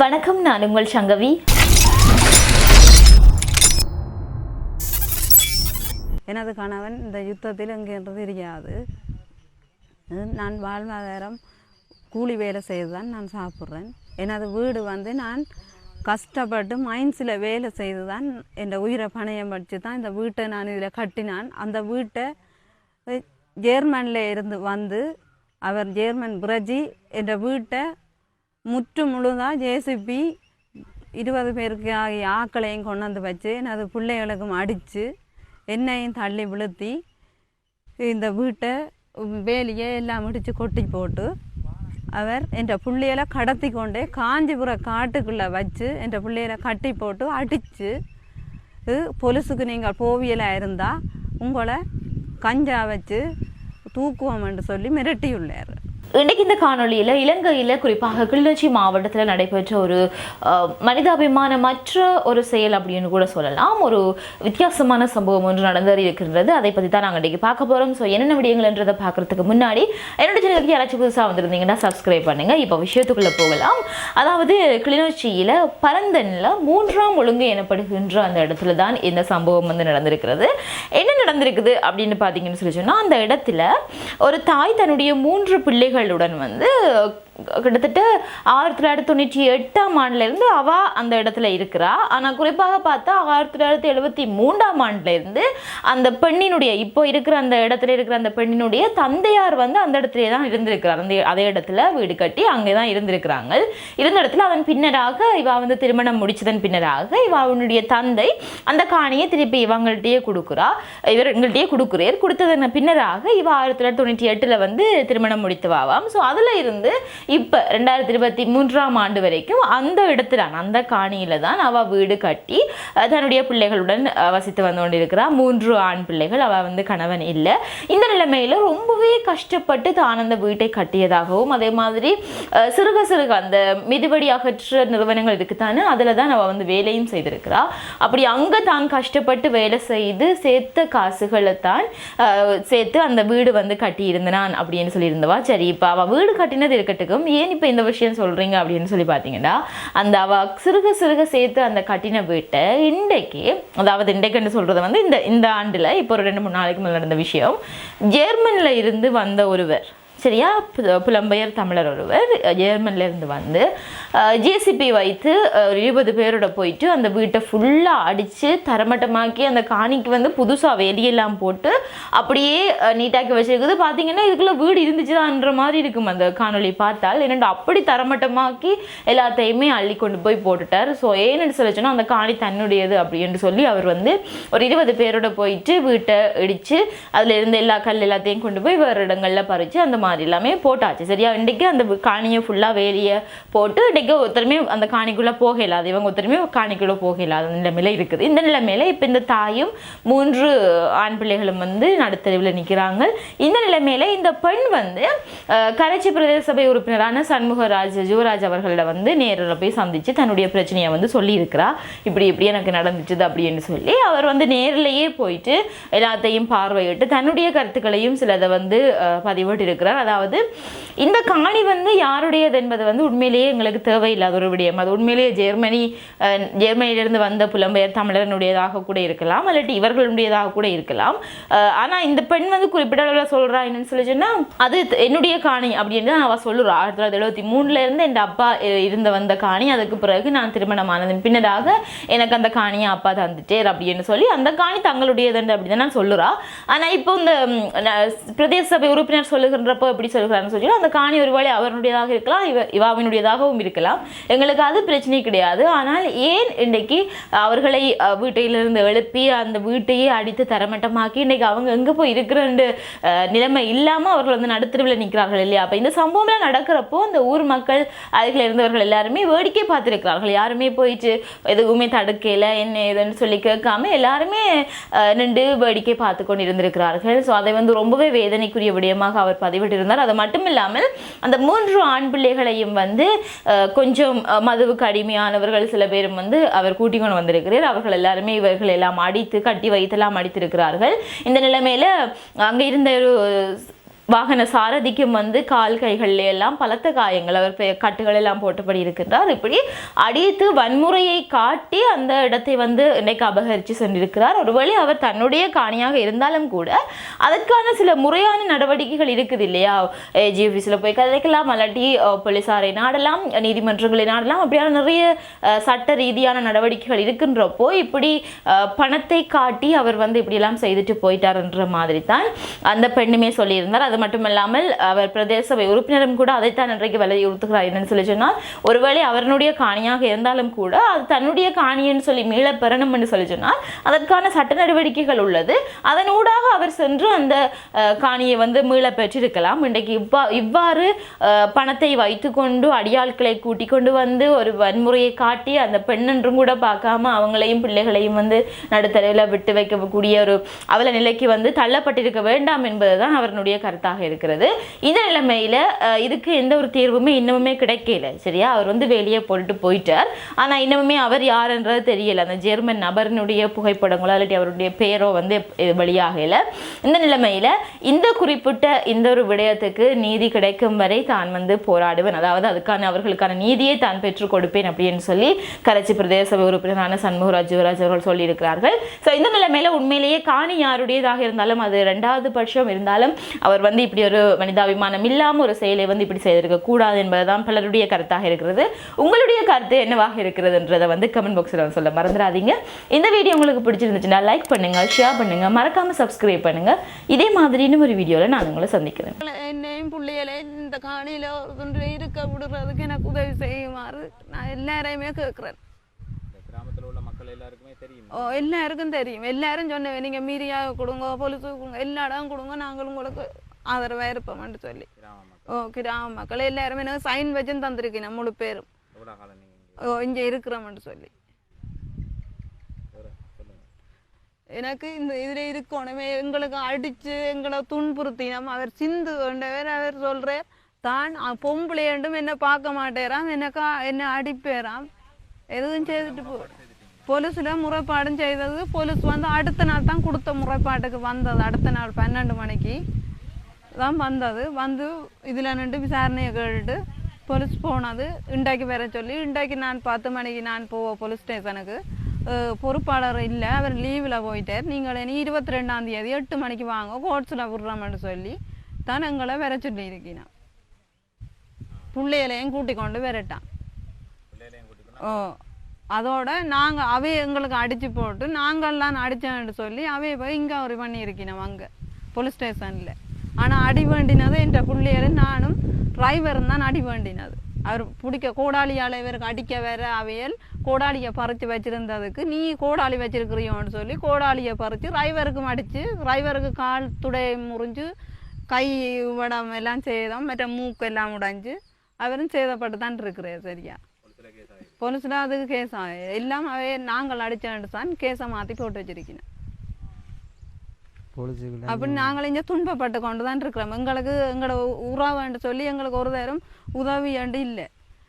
வணக்கம் நான் உங்கள் சங்கவி. எனது கணவன் இந்த யுத்தத்தில் இங்கேன்றது தெரியாது. நான் வாழ்வாதாரம் கூலி வேலை செய்து தான் நான் சாப்பிட்றேன். எனது வீடு வந்து நான் கஷ்டப்பட்டு மைன்ஸில் வேலை செய்து தான் என் உயிரை பணயம் வச்சு தான் இந்த வீட்டை நான் இதில் கட்டினான். அந்த வீட்டை ஜேர்மனில் இருந்து வந்து அவர் ஜேர்மன் புரஜி என்ற வீட்டை முற்று முழுதாக ஜேசிபி இருபது பேருக்கு ஆகிய ஆக்களையும் கொண்டு வந்து வச்சு எனது பிள்ளைகளுக்கும் அடித்து என்னையும் தள்ளி விழுத்தி இந்த வீட்டை வேலியை எல்லாம் இடித்து கொட்டி போட்டு அவர் என்ற பிள்ளைகளை கடத்தி கொண்டு காஞ்சிபுர காட்டுக்குள்ளே வச்சு என்ற பிள்ளைகளை கட்டி போட்டு அடித்து பொலிசுக்கு நீங்கள் போவியலாக இருந்தால் உங்களை கஞ்சா வச்சு தூக்குவோம்னு சொல்லி மிரட்டியுள்ளார். இன்றைக்கு இந்த காணொளியில் இலங்கையில் குறிப்பாக கிளிநொச்சி மாவட்டத்தில் நடைபெற்ற ஒரு மனிதாபிமானமற்ற ஒரு செயல் அப்படின்னு கூட சொல்லலாம். ஒரு வித்தியாசமான சம்பவம் ஒன்று நடந்து இருக்கின்றது அதை பற்றி தான் நாங்கள் இன்றைக்கி பார்க்க போகிறோம் ஸோ என்னென்ன விடயங்கள்ன்றதை பார்க்கறதுக்கு முன்னாடி என்னோட சேனலுக்கு யாராச்சும் புதுசாக வந்திருந்தீங்கன்னா சப்ஸ்கிரைப் பண்ணுங்கள் இப்போ விஷயத்துக்குள்ளே போகலாம். அதாவது கிளிநொச்சியில் பரந்தனில் மூன்றாம் ஒழுங்கு எனப்படுகின்ற அந்த இடத்துல தான் இந்த சம்பவம் வந்து நடந்திருக்கிறது. என்ன நடந்திருக்குது அப்படின்னு பார்த்தீங்கன்னு சொல்லி சொன்னால் அந்த இடத்துல ஒரு தாய் தன்னுடைய மூன்று பிள்ளைகள் பிள்ளைகளுடன் வந்து கிட்டத்தட்ட ஆயிரத்தி தொள்ளாயிரத்தி தொண்ணூற்றி எட்டாம் ஆண்டுலேருந்து அவா அந்த இடத்துல இருக்கிறா. ஆனால் குறிப்பாக பார்த்தா ஆயிரத்தி தொள்ளாயிரத்தி எழுபத்தி மூன்றாம் ஆண்டுலேருந்து அந்த பெண்ணினுடைய இப்போ இருக்கிற அந்த இடத்துல இருக்கிற அந்த பெண்ணினுடைய தந்தையார் வந்து அந்த இடத்துல தான் இருந்திருக்கிறார். அந்த அதே இடத்துல வீடு கட்டி அங்கே தான் இருந்திருக்கிறாங்க. இருந்த இடத்துல அதன் பின்னராக இவா வந்து திருமணம் முடிச்சதன் பின்னராக இவ அவனுடைய தந்தை அந்த காணியை திருப்பி இவங்கள்ட்டையே கொடுக்குறா. இவர் எங்கள்கிட்டயே கொடுக்குறார். கொடுத்ததன் பின்னராக இவா ஆயிரத்தி தொள்ளாயிரத்தி தொண்ணூற்றி எட்டில் வந்து திருமணம் முடித்துவாவாம் ஸோ அதில் இருந்து இப்போ ரெண்டாயிரத்தி இருபத்தி மூன்றாம் ஆண்டு வரைக்கும் அந்த இடத்துல அந்த காணியில் தான் அவள் வீடு கட்டி தன்னுடைய பிள்ளைகளுடன் வசித்து வந்து கொண்டிருக்கிறா மூன்று ஆண் பிள்ளைகள் அவள் வந்து கணவன் இல்லை. இந்த நிலைமையில் ரொம்பவே கஷ்டப்பட்டு தான் அந்த வீட்டை கட்டியதாகவும் அதே மாதிரி சிறுக சிறுக அந்த மிதிவடி அகற்ற நிறுவனங்கள் இருக்குதானே அதில் தான் அவள் வந்து வேலையும் செய்திருக்கிறா. அப்படி அங்கே தான் கஷ்டப்பட்டு வேலை செய்து சேர்த்த காசுகளை தான் சேர்த்து அந்த வீடு வந்து கட்டியிருந்தனான் அப்படின்னு சொல்லியிருந்தவா. சரி இப்போ அவள் வீடு கட்டினது இருக்கும் ஏன் இப்போ இந்த விஷயம் சொல்கிறீங்க அப்படின்னு சொல்லி பார்த்தீங்கன்னா அந்த அவ சிறுக சிறுக சேர்த்து அந்த கட்டின வீட்டை இன்றைக்கு அதாவது இன்றைக்குன்னு சொல்கிறது வந்து இந்த இந்த ஆண்டில் இப்போ ஒரு ரெண்டு மூணு நாளைக்கு மேலே நடந்த விஷயம் ஜெர்மனில் இருந்து வந்த ஒருவர் சரியா பு- புலம்பெயர் தமிழர் ஒருவர் ஜெர்மன்லேருந்து வந்து ஜேசிபி வைத்து ஒரு இருபது பேரோட போயிட்டு அந்த வீட்டை ஃபுல்லாக அடித்து தரமட்டமாக்கி அந்த காணிக்கு வந்து புதுசாக வேலியெல்லாம் போட்டு அப்படியே நீட்டாக்கி வச்சிருக்குது. பார்த்தீங்கன்னா இதுக்குள்ளே வீடு இருந்துச்சுதான்ற மாதிரி இருக்கும் அந்த காணொளி பார்த்தால். என்னென்ன அப்படி தரமட்டமாக்கி எல்லாத்தையுமே அள்ளி கொண்டு போய் போட்டுட்டார். ஸோ ஏன்னு சொல்லிச்சோன்னா அந்த காணி தன்னுடையது அப்படின்னு சொல்லி அவர் வந்து ஒரு இருபது பேரோட போயிட்டு வீட்டை இடித்து அதில் இருந்த எல்லா கல் எல்லாத்தையும் கொண்டு போய் வேறு இடங்களில் பறித்து அந்த மாதிரி எல்லாமே போட்டாச்சு. சரியா? இன்றைக்கு அந்த காணியை ஃபுல்லாக வேலியை போட்டு இன்றைக்கு ஒருத்தருமே அந்த காணிக்குள்ளே போக இல்லாது இவங்க ஒருத்தருமே காணிக்குள்ளே போக இல்லாத நிலைமையில இருக்குது. இந்த நிலைமையில இப்போ இந்த தாயும் மூன்று ஆண் பிள்ளைகளும் வந்து நடுத்தருவில் நிற்கிறாங்க இந்த நிலைமையில இந்த பெண் வந்து கரைச்சி பிரதேச சபை உறுப்பினரான சண்முகராஜ் ஜுவராஜ் அவர்களிட வந்து நேரில் போய் சந்தித்து தன்னுடைய பிரச்சனையை வந்து சொல்லியிருக்கிறா. இப்படி இப்படி எனக்கு நடந்துச்சுது அப்படின்னு சொல்லி அவர் வந்து நேரிலேயே போயிட்டு எல்லாத்தையும் பார்வையிட்டு தன்னுடைய கருத்துக்களையும் சிலதை வந்து பதிவிட்டிருக்கிறார். பதிவிட்டு இருக்கிறார் அதாவது இந்த காணி வந்து யாருடையது என்பது வந்து உண்மையிலேயே எங்களுக்கு தேவையில்லாத ஒரு விடயம். அது உண்மையிலேயே ஜெர்மனி அஹ், ஜெர்மனியிலிருந்து வந்த புலம்பெயர் தமிழனுடையதாக கூட இருக்கலாம் இல்லாட்டி இவர்களுடையதாக கூட இருக்கலாம். அஹ், இந்த பெண் வந்து குறிப்பிட்ட அளவில் சொல்றா என்னன்னு சொல்லி சொன்னால் அது என்னுடைய காணி அப்படின்னு தான் அவ சொல்லுறா. ஆயிரத்தி தொள்ளாயிரத்தி எழுபத்தி மூணுல இருந்து என் அப்பா இருந்து இருந்த வந்த காணி அதுக்கு பிறகு நான் திருமணமானது பின்னராக எனக்கு அந்த காணியை அப்பா தந்துட்டேர் அப்படின்னு சொல்லி அந்த காணி தங்களுடையது அப்படின்னு நான் சொல்லுறா. ஆனால் இப்போ இந்த பிரதேச சபை உறுப்பினர் சொல்லுகின்றப்போ எப்படி சொல்கிறான்னு சொல்லி அந்த காணி ஒருவேளை அவனுடையதாக இருக்கலாம் இவ இவாவினுடையதாகவும் இருக்கலாம். எங்களுக்கு அது பிரச்சனை கிடையாது. ஆனால் ஏன் இன்றைக்கு அவர்களை வீட்டையிலிருந்து எழுப்பி அந்த வீட்டையே அடித்து தரமட்டமாக்கி இன்றைக்கி அவங்க எங்கே போய் இருக்கிறன்ற நிலைமை இல்லாமல் அவர்கள் வந்து நடுத்தருவில் நிற்கிறார்கள் இல்லையா? அப்போ இந்த சம்பவம்லாம் நடக்கிறப்போ அந்த ஊர் மக்கள் அருகில் இருந்தவர்கள் எல்லாருமே வேடிக்கை பார்த்துருக்கிறார்கள். யாருமே போயிட்டு எதுவுமே தடுக்கல என்ன ஏதுன்னு சொல்லி கேட்காம எல்லாருமே நின்று வேடிக்கை பார்த்து கொண்டு இருந்திருக்கிறார்கள் ஸோ அதை வந்து ரொம்பவே வேதனைக்குரிய விடயமாக அவர் பதிவிட்டிருந்தார் அது மட்டும் இல்லாமல் அந்த மூன்று ஆண் பிள்ளைகளையும் வந்து அஹ், கொஞ்சம் அஹ், மதுவுக்கு அடிமையானவர்கள் சில பேரும் வந்து அவர் கூட்டிக் கொண்டு வந்திருக்கிறார். அவர்கள் எல்லாருமே இவர்கள் எல்லாம் அடித்து கட்டி வைத்தெல்லாம் அடித்திருக்கிறார்கள். இந்த நிலைமையில அங்கே இருந்த ஒரு வாகன சாரதிக்கும் வந்து கால் கைகள்ல எல்லாம் பலத்த காயங்கள். அவர் பெ- கட்டுகள் எல்லாம் போட்டபடி இருக்கின்றார். இப்படி அடித்து வன்முறையை காட்டி அந்த இடத்தை வந்து இன்னைக்கு அபகரித்து சென்றிருக்கிறார். ஒருவேளை அவர் தன்னுடைய காணியாக இருந்தாலும் கூட அதற்கான சில முறையான நடவடிக்கைகள் இருக்குது இல்லையா? ஏஜி ஆஃபீஸில் போய் கதைக்கலாம் அல்லாட்டி போலீஸாரை நாடலாம் நீதிமன்றங்களை நாடலாம். அப்படியான நிறைய சட்ட ரீதியான நடவடிக்கைகள் இருக்கின்றப்போ இப்படி பணத்தை காட்டி அவர் வந்து இப்படியெல்லாம் செய்துட்டு போயிட்டாருன்ற மாதிரி தான் அந்த பெண்ணுமே சொல்லியிருந்தார். அது மட்டும் இல்லாமல் அவர் பிரதேச சபை உறுப்பினரும் கூட அதைத்தான் இன்றைக்கு வலியுறுத்துகிறார் என்னன்னு சொல்லி சொன்னால் ஒருவேளை அவருடைய காணியாக இருந்தாலும் கூட அது தன்னுடைய காணின்னு சொல்லி மீள பெறணும் என்று சொல்லி சொன்னால் அதற்கான சட்ட நடவடிக்கைகள் உள்ளது. அதன் ஊடாக அவர் சென்று அந்த காணியை வந்து மீள பெற்றிருக்கலாம் இன்றைக்கு இவ்வா இவ்வாறு பணத்தை வைத்துக்கொண்டு அடியாட்களை கூட்டிக் கொண்டு வந்து ஒரு வன்முறையை காட்டி அந்த பெண்ணென்றும் கூட பார்க்காம அவங்களையும் பிள்ளைகளையும் வந்து நடுத்தரவில் விட்டு வைக்கக்கூடிய ஒரு அவல நிலைக்கு வந்து தள்ளப்பட்டிருக்க வேண்டாம் என்பதுதான் அவருடைய கருத்து. கருத்தாக இருக்கிறது. இந்த நிலைமையில இதுக்கு எந்த ஒரு தீர்வுமே இன்னமுமே கிடைக்கல சரியா? அவர் வந்து வெளியே போட்டுட்டு போயிட்டார். ஆனா இன்னமுமே அவர் யாருன்றது தெரியல. அந்த ஜெர்மன் நபரினுடைய புகைப்படங்களோ இல்லாட்டி அவருடைய பெயரோ வந்து இது வெளியாகல. இந்த நிலைமையில இந்த குறிப்பிட்ட இந்த ஒரு விடயத்துக்கு நீதி கிடைக்கும் வரை தான் வந்து போராடுவேன். அதாவது அதுக்கான அவர்களுக்கான நீதியை தான் பெற்றுக் கொடுப்பேன் அப்படின்னு சொல்லி கரைச்சி பிரதேச சபை உறுப்பினரான சண்முகராஜ் யுவராஜ் அவர்கள் சொல்லியிருக்கிறார்கள். ஸோ இந்த நிலைமையில உண்மையிலேயே காணி யாருடையதாக இருந்தாலும் அது ரெண்டாவது பட்சம் இருந்தாலும் அவர் வந்து இப்படி ஒரு மனிதாபிமானம் இல்லாம ஒரு செயலை வந்து இப்படி செய்திருக்க கூடாது என்பதுதான் பலருடைய கருத்தாக இருக்கிறது. உங்களுடைய கருத்து என்னவாக இருக்கிறதுன்றதை வந்து கமெண்ட் பாக்ஸில் சொல்ல மறந்துடாதீங்க இந்த வீடியோ உங்களுக்கு பிடிச்சிருந்துச்சுன்னா லைக் பண்ணுங்க ஷேர் பண்ணுங்க மறக்காம சப்ஸ்கிரைப் பண்ணுங்க. இதே மாதிரி இன்னும் ஒரு வீடியோவில் நான் உங்களை சந்திக்கிறேன். என்னையும் பிள்ளைகளை இந்த காணியில் ஒன்று இருக்க விடுறதுக்கு எனக்கு உதவி செய்யுமாறு நான் எல்லாரையுமே கேட்குறேன் இந்த கிராமத்தில் உள்ள மக்கள் எல்லாருக்குமே தெரியும். ஓ எல்லாருக்கும் தெரியும். எல்லாரும் சொன்னேன் நீங்கள் மீறியாக கொடுங்க போலீஸு கொடுங்க எல்லா இடம் கொடுங்க நாங்களும் உங்களுக்கு ஆதரவாக இருப்போம்னு சொல்லி. ஓ கிராம மக்கள். எல்லாருமே எனக்கு சைன் வச்சுன்னு தந்திருக்கேன் முழு பேரும். ஓ இங்கே இருக்கிறோம்னு சொல்லி. எனக்கு இந்த இதில் இருக்கணுமே. எங்களுக்கு அடித்து எங்களை துன்புறுத்தினோம் அவர் சிந்து கொண்டவர் அவர் சொல்கிறார் தான் பொம்பளையண்டும் என்ன பார்க்க மாட்டேறாம். எனக்கா என்ன அடிப்பேராம் எதுவும் செய்துட்டு போ போலீஸில் முறைப்பாடும் செய்தது. போலீஸ் வந்து அடுத்த நாள் தான் கொடுத்த முறைப்பாட்டுக்கு வந்தது. அடுத்த நாள் பன்னெண்டு மணிக்கு. தான் வந்தது வந்து இதில் நின்று விசாரணையை கேட்டுட்டு போலீஸ் போனது இன்றைக்கு வர சொல்லி இன்றைக்கு நான் பத்து மணிக்கு நான் போவோம் போலீஸ் ஸ்டேஷனுக்கு பொறுப்பாளர் இல்லை அவர் லீவில் போயிட்டார் நீங்கள் இனி இருபத்தி ரெண்டாம் தேதி எட்டு மணிக்கு வாங்க கோட்ஸில் விட்றோம்னு சொல்லி தான் எங்களை வர சொல்லி இருக்கிறேன் பிள்ளைகளையும் கூட்டி கொண்டு வரட்டான் ஓ அதோட நாங்கள் அவை எங்களுக்கு அடித்து போட்டு நாங்கள்லாம் அடித்தேன்னு சொல்லி அவைய போய் இங்கே ஒரு பண்ணியிருக்கணும் அங்கே போலீஸ் ஸ்டேஷனில் ஆனால் அடி வேண்டினது என்ற பிள்ளைகளும் நானும் டிரைவரும் தான் அடி வேண்டினது. அவர் பிடிக்க கோடாளியால் இவருக்கு அடிக்க வேற அவையல் கோடாளியை பறித்து வச்சிருந்ததுக்கு நீ கோடாளி வச்சிருக்கிறியோன்னு சொல்லி கோடாளியை பறித்து டிரைவருக்கும் அடித்து டிரைவருக்கு கால் துடை முறிஞ்சு கை உடம் எல்லாம் சேதம் மற்ற மூக்கு எல்லாம் உடைஞ்சு அவரும் சேதப்பட்டு தான் இருக்கிறார் சரியா? போலீஸில் அதுக்கு கேஸ் எல்லாம் அவை நாங்கள் அடிச்சாண்டு தான் கேஸை மாற்றி போட்டு வச்சிருக்கணும். போலீஸுக்குள்ள அப்படி நாங்கள் இங்கே துன்பப்பட்டு கொண்டு தான் இருக்கிறோம். எங்களுக்கு எங்களோட உறவுன்னு சொல்லி எங்களுக்கு ஒரு நேரம் உதவி இல்லை.